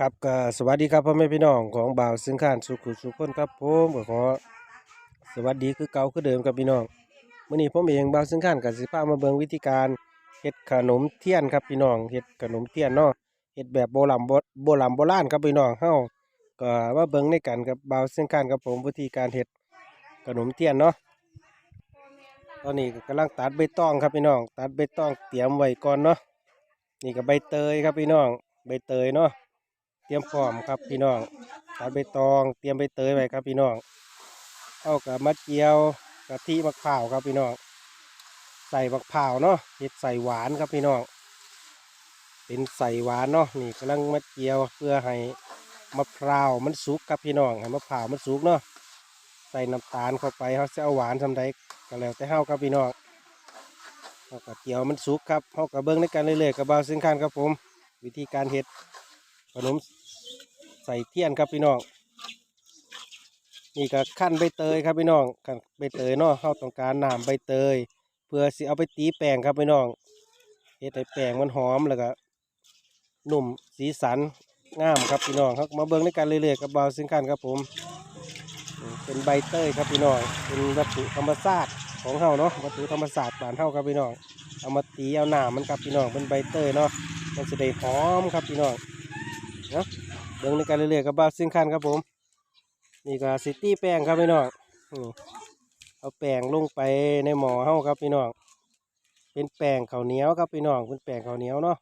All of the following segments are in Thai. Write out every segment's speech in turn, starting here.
ครับก็สวัสดีครับพ่อแม่พี่น้องของบ่าวซึ่งข้านสุขุสุขคนครับผมก็ขอสวัสดีคือเก่าคือเดิมครับพี่น้องมื้อนี้ผมเองบ่าวซึ่งข้านก็สิพามาเบิ่งวิธีการเฮ็ดขนมเทียนครับพี่น้องเฮ็ดขนมเทียนเนาะเฮ็ดแบบโบราณโบราณโบราณครับพี่น้องเฮาก็มาเบิ่งในกันกับบ่าวซึ่งข้านครับผมวิธีการเฮ็ดขนมเทียนเนาะตอนนี้ก็กำลังตัดใบตองครับพี่น้อง ตัดใบตองเตรียมไว้ก่อนเนาะนี่ก็ใบเตยครับพี่น้อง ใบเตยเนาะ เตรียมพร้อมครับพี่น้องตัดใบตอง เตรียมใบเตยไว้ครับพี่น้องเอากับมะเจียวกะทิมะพร้าวครับพี่น้องใส่มะพร้าวเนาะเห็ดใส่หวานครับพี่น้องเป็นใส่หวานเนาะนี่กำลังมะเจียวเพื่อให้มะพร้าวมันสุกครับพี่น้องให้มะพร้าวมันสุกเนาะใส่น้ำตาลเข้าไปเขาจะเอาหวานทำไดก็แล้วแต่เฮาครับพี่น้องเอากระเจียวมันสุกครับเฮากับเบิ้งในการเรื่อยๆกับบาวสินคันครับผม วิธีการเฮ็ด ขนมใส่เทียนครับพี่น้องนี่ก็ขั้นใบเตยครับพี่น้องขั้นใบเตยเนาะเขาต้องการน้ำใบเตย เพื่อสิเอาไปตีแป้งครับพี่น้องเฮ็ดให้แป้งมันหอมแล้วก็นุ่มสีสันงามครับพี่น้องครับมาเบิ่งในการเรื่อยๆกับเบาวซิงคันครับผมอืมเป็นใบเตยครับพี่น้องเป็นวัตถุธรรมชาติของเฮาเนาะวัตถุธรรมชาติบ้านเฮาครับพี่น้องเอามาตีเอาหนามมันครับพี่น้องเป็นใบเตยเนาะมันจะได้หอมครับพี่น้อง เนาะเบิ่งในการเรื่อยๆกับบ้าซิ่งคันครับผม นี่ก็ซิตี้แป้งครับพี่น้องเอาแป้งลงไปในหม้อเฮาครับพี่น้องเป็นแป้งข้าวเหนียวครับพี่น้องเป็นแป้งข้าวเหนียวเนาะ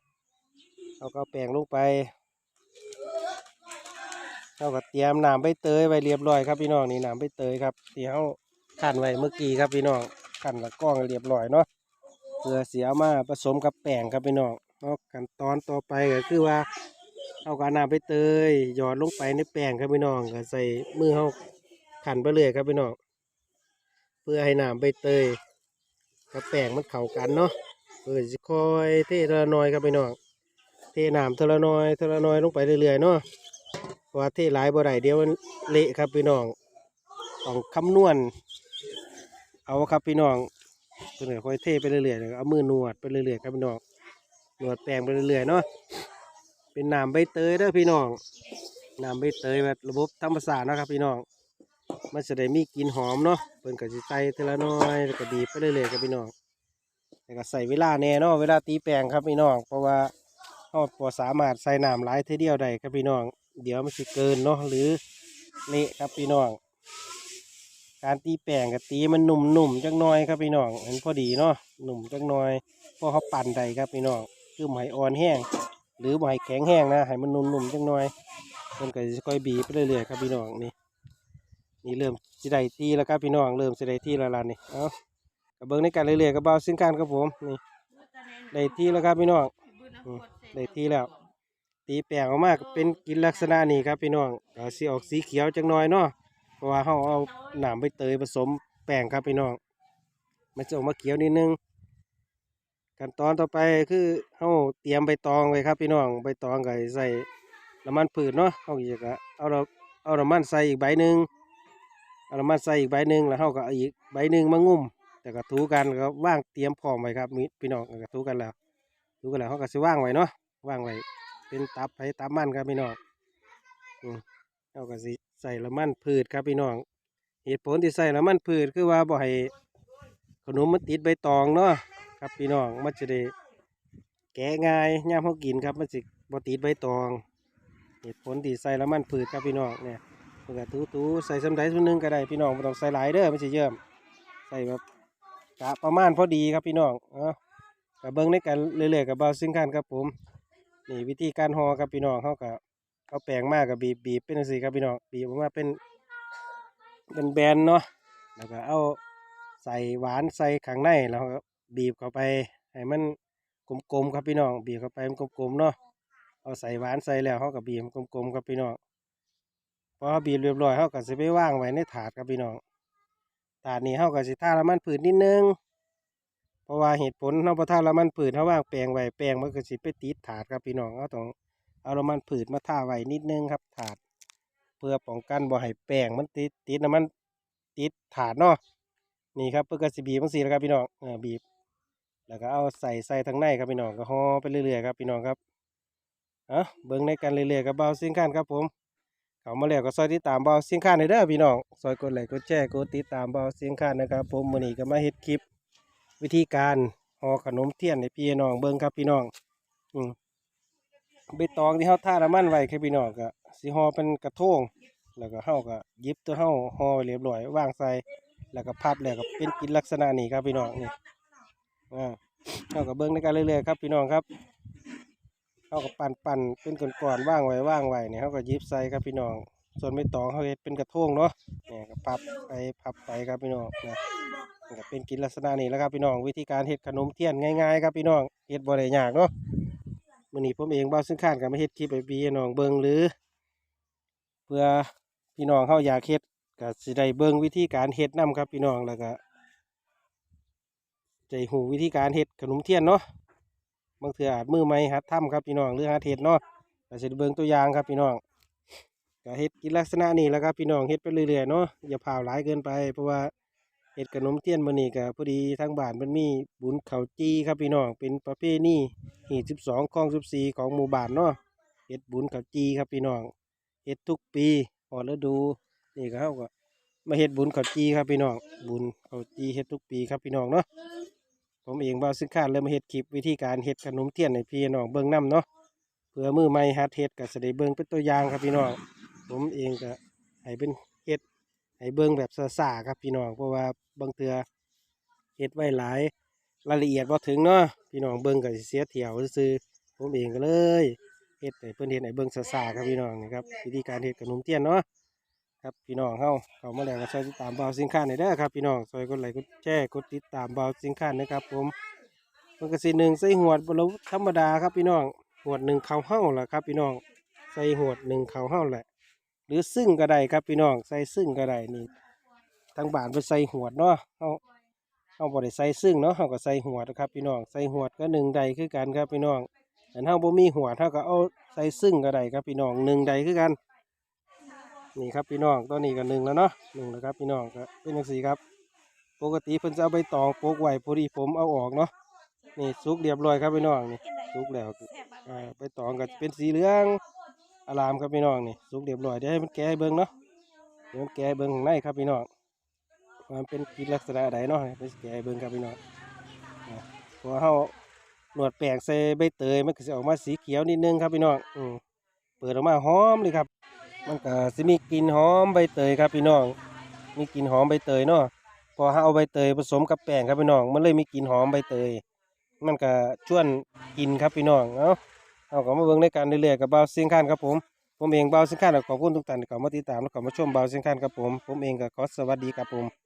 เอาก็เอาแป้งลงไปเราก็เตรียมน้ำใบเตยไว้เรียบร้อยครับพี่น้องนี่น้ำใบเตยครับที่เฮาคั่นไว้เมื่อกี้ครับพี่น้องคั่นและกล้องเรียบร้อยเนาะเพื่อเสียมาผสมกับแป้งครับพี่น้องเนาะขั้นตอนต่อไปก็คือว่า เอากาน้ำไปเตยหยอดลงไปในแป้งครับพี่น้องก็ใส่มือเขาขันไปเลยครับพี่น้องเพื่อให้น้ำใบเตยกับแป้งมันเข้ากันเนาะเพื่อจะคอยเททีละน้อยครับพี่น้องเทน้ำทละน้อยทละน้อยลงไปเรื่อยๆเนาะเพราะเทหลายบ่ได้เดี๋ยวมันเละครับพี่น้องต้องคำนวณเอาครับพี่น้องเพื่อคอยเทไปเรื่อยๆเอามือนวดไปเรื่อยๆครับพี่น้องนวดแป้งไปเรื่อยๆเนาะ เป็นน้ำใบเตยเด้อพี่น้องน้ำใบเตยแบบระบบธรรมชาสติเนะครับพี่น้อง มันจะได้มีกลิ่นหอมเนาะเพิ่นก็สิใส่ทีละน้อยแล้วก็บีบไปเรื่อยๆครับพี่น้องแล้วก็ใส่เวลาแน่เนาะเวลาตีแป้งครับพี่น้อง เพราะว่าเราบ่สามารถใส่น้ำหลายทีเดียวได้ครับพี่น้อง เดี๋ยวมันสิเกินเนาะหรือเละครับพี่น้อง การตีแป้งก็ตีมันหนุ่มๆจักหน่อยครับพี่น้องเห็นพอดีเนาะหนุ่มจักหน่อยเพราะเขาปั่นได้ครับพี่น้องคือหมอ่อนแห้ง หรือบ่ให้แข็งแห้งนะให้มันนุ่มๆจังหน่อยมันก็จะค่อยบีบไปเรื่อยๆครับพี่น้องนี่นี่เริ่มสิได้ที่แล้วครับพี่น้องเริ่มสิได้ที่แล้วล่ะนี่เอากระเบิ้องในการเรื่อยๆกับเบาซึ่งการครับผมนี่ได้ที่แล้วครับพี่น้องได้ที่แล้ว ตีแป้งออกมากเป็นกินลักษณะนี้ครับพี่น้องก็สีออกสีเขียวจังหน่อยเนาะเพราะว่าเขาเอาหนามใบเตยผสมแป้งครับพี่น้องมันจะออกมาเขียวนิดนึง ขั้นตอนต่อไปคือเฮาเตรียมใบตองไว้ครับ พี่น้องใบตองก็ใส่น้ำมันพืชเนาะเฮาอยากจะเอาเราเอาน้ำมันใส่อีกใบหนึ่งเอาน้ำมันใส่อีกใบหนึ่งแล้วเฮาก็อีกใบหนึ่งมางุ่ม แต่ก็ถูกันแล้วก็ว่างเตรียมพร้อมไว้ครับมีพี่น้องก็ถูกันแล้วถูกันแล้วเฮาก็สิว่างไว้เนาะว่างไว้เป็นตับไปตับมันครับพี่น้องอเฮาก็สิใส่น้ำมันพืชครับพี่น้อง เหตุผลที่ใส่น้ำมันพืชคือว่าบ่ให้ขนมมันติดใบตองเนาะ ครับพี่น้องมันจะได้แกะง่ายย่ามเขากินครับมันสิบติดใบตองเหตุผลที่ใส่แล้วมันผืดครับพี่น้องเนี่ยเพื่อทูทูๆใส่สำไดส่วนหนึ่งก็ได้พี่น้องไม่ต้องใส่หลายเด้อมันจะเยิ่มใส่แบบกะประมาณพอดีครับพี่น้องเนาะกับเบิ้งในกันเรื่อยๆกับเบาซิ่งคันครับผมนี่วิธีการห่อครับพี่น้องเขากับเอาแป้งมากกับบีบบีบเป็นจังซี่ครับพี่น้องบีบออกมาเป็นเป็นแบนเนาะแล้วก็เอาใส่หวานใส่ข้างในแล้ว บีบเข้าไปให้มันกลมๆครับพี่น้อง บีบเข้าไปมันกลมๆเนาะเอาใส่หวานใส่แล้วเขาก็บีบมันกลมๆครับพี่น้องพอบีบเรียบร้อยเขาก็จะไปว่างไว้ในถาดครับพี่น้องถาดนี้เขาก็สิท่าละมันผืดนิดนึงเพราะว่าเหตุผลเขาพอท่าละมันผืดเขาว่างแปลงไว้แปลงมันก็สิไปติดถาดครับพี่น้องเขาต้องเอาละมันผืดมาท่าไว้นิดนึงครับถาด เพื่อป้องกันบ่ให้แป้งมันติดติดน้ำมันติดถาดเนาะนี่ครับเพื่อกสิบีบมังสีแล้วครับพี่น้องเออบีบ แล้วก็เอาใส่ใส่ทางในครับพี่น้องก็ห่อไปเรื่อยๆครับพี่น้องครับเอะเบิ่งในกันเรื่อยๆกับเบาซิงคันครับผมเขามาแล้วก็ซอยติดตามเบาเสียงข้านในเด้อพี่น้องซอยกดไลค์กดแชร์กดติดตามเบาเสียงข้านนะครับ ผมมือนี้ก็มาเฮ็ดคลิป วิธีการห่อขนมเทียนให้พี่น้องเบิ่งครับพี่น้อง อืมใบตองที่เฮาท่าน้ำมันไว้ครับพี่น้องก็สิห่อเป็นกระทงแล้วก็เฮาก็ยิบตัวเฮาห่อไว้เรียบร้อยวางใส่แล้วก็พับแล้วก็เป็นกินลักษณะนี้ครับพี่น้องนี่ อ่าเฮาก็เบิ่งในกันเรื่อยๆครับพี่น้องครับเฮาก็ปั่นปั่นๆเป็นก้อนๆว่างไว้ว่างไว้เนี่ยเฮาก็หยิบใส่ครับพี่น้อง ส่วนใบตองเฮาเป็นกระทงเนาะเนี่ยก็พับไปพับไปครับพี่น้องนะก็เป็นกินลักษณะนี้แล้วครับพี่น้องวิธีการเฮ็ดขนมเทียนง่ายๆครับพี่น้องเฮ็ดบ่ได้ยากเนาะมื้อนี้ผมเองบ่าซึ่งข้านก็มาเฮ็ดคลิปให้พี่น้องเบิ่งหรือ เพื่อพี่น้องเฮาอยากเฮ็ดก็สิได้เบิ่งวิธีการเฮ็ดนํครับพี่น้องแล้วก็ ใจหูวิธีการเฮ็ดขนมเทียนเนาะบางเทื่ออาจมือใหม่หัดทำครับพี่น้องหรือหัดเฮ็ดเนาะก็สิได้เบิ่งตัวอย่างครับพี่น้องก็เฮ็ดกินลักษณะนี้แหล้วครับพี่น้องเฮ็ดไปเรื่อยๆเนาะอย่าพาวหลายเกินไป เพราะว่าเฮ็ดขนมเทียนมื้อนี้ก็พอดีทางบ้านมันมีบุญข้าจีครับพี่น้องเป็นประเพณีฮีด12ของ14ของหมู่บ้านเนาะเฮ็ดบุญข้าจีครับพี่น้องเฮ็ดทุกปีพอฤดูนี่ก็เฮาก็มาเฮ็ดบุญข้าจีครับพี่น้องบุญข้าจีเฮ็ดทุกปีครับพี่น้องเนาะ ผมเองบ่าวซึ่งข้านเริ่มเฮ็ดคลิปวิธีการเฮ็ดขนมเทียนให้พี่น้องเบิ่งนํเนาะเพื่อมือใหม่หัดเฮ็ดก็สิได้เบิ่งเป็นตัวอย่างครับพี่น้องผมเองก็ให้เป็นเฮ็ดให้เบิ่งแบบซาๆครับพี่น้องเพราะว่าบางเทื่อเฮ็ดไว้หลายรายละเอียดบ่ถึงเนาะพี่น้องเบิ่งก็สิเสียเที่ยวซื่อผมเองก็เลยเฮ็ดให้เพิ่นเฮ็ดให้เบิ่งซาๆครับพี่น้องนี่ครับวิธีการเฮ็ดขนมเทียนเนาะ ครับพี่น้องเฮาเข้ามาแล้วก็ช่วยติดตามเบาสินค้าหน่อยเด้อครับพี่น้องช่วยกดไลค์กดแชร์กดติดตามเบาสินค้านะครับผมมันก็สิหนึ่งใส่หวดบ่รู้ธรรมดาครับพี่น้องหวดหนึ่งเข้าวเฮาล่ะครับพี่น้องใส่หวดหนึ่งเข้าวเฮาแหละ หรือซึ่งก็ได้ครับพี่น้องใส่ซึ่งก็ได้นี่ทางบ้านไปใส่หวดเนาะเอาเอาบ่ได้ใส่ซึ่งเนาะเขาก็ใส่หวดนะครับพี่น้องใส่หวดก็หนึ่งใดคือกันครับพี่น้องแต่ถ้าบ่มีหวดเขาก็เอาใส่ซึ่งก็ได้ครับพี่น้องหนึ่งใดคือกัน นี่ครับพี่น้องตอนนี้ก็หนึ่งแล้วเนาะหนึ่งแล้วครับพี่น้องก็เป็นจังซี่ครับ ปกติเพิ่นจะเอาใบตองโปกไว้พอดีผมเอาออกเนาะนี่สุกเรียบร้อยครับพี่น้องนี่สุกแล้วอ่าใบตองก็เป็นสีเหลืองอารามครับพี่น้องนี่สุกเรียบร้อยเดี๋ยวให้มันแก้เบิ่งเนาะเดี๋ยวมันแก้เบิ่งข้างในครับพี่น้องมันเป็นกินลักษณะใดเนาะไปแก้เบิ่งครับพี่น้องพอเฮาหนวดแปลงใส่ใบเตยมันก็จะออกมาสีเขียวนิดนึงครับพี่น้องอืมเปิดออกมาหอมเลยครับ มันก็สิมีกลิ่นหอมใบเตยครับพี่น้อง มีกลิ่นหอมใบเตยเนาะ พอเฮาเอาใบเตยผสมกับแป้งครับพี่น้อง มันเลยมีกลิ่นหอมใบเตย มันก็ชวนกินครับพี่น้อง เอ้าเอาก็มาเบิ่งในการเรื่อยๆกับเบาเสียงข้านครับผม ผมเองเบาเสียงข้านก็ขอบคุณทุกท่านที่เข้ามาติดตามและเข้ามาชมเบาเสียงข้านครับผม ผมเองก็ขอสวัสดีครับผม